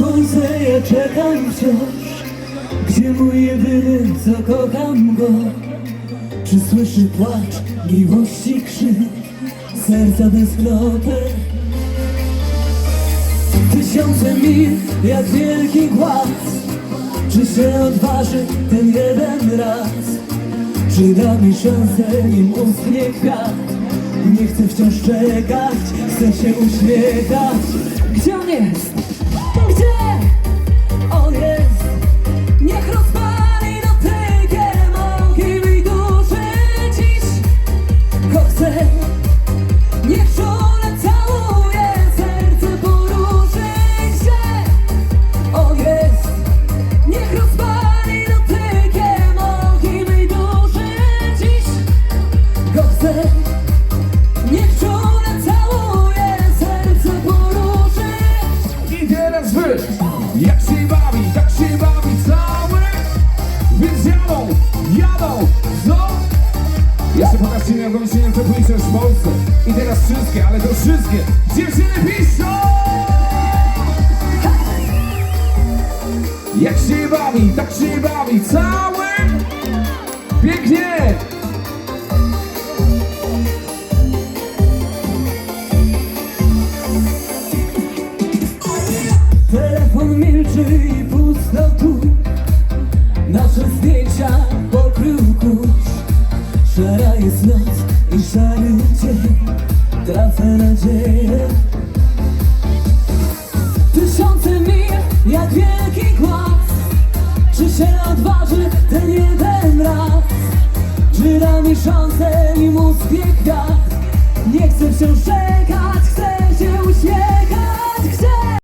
słońce ja czekam wciąż. Gdzie mój jedyny, co kocham go? Czy słyszy płacz, miłości krzyk? Serca tęsknoty Tysiące mil jak wielki głaz Czy się odważy ten jeden raz? Czy da mi szansę nim uschnie kwiat? Nie chcę wciąż czekać, chcę się uśmiechać. Gdzie on jest? Jakąś nie publiczność w Polsce. I teraz wszystkie, ale to wszystkie. Dziewczyny piszą! Jak się bawi, tak się bawi cały Nasze zdjęcia pokrył kurz Szara jest noc i szary dzień. Tracę nadzieję. Tysiące mil jak wielki głaz. Czy się odważy ten jeden raz? Czy da mi szansę nim uschnie kwiat Nie chcę wciąż czekać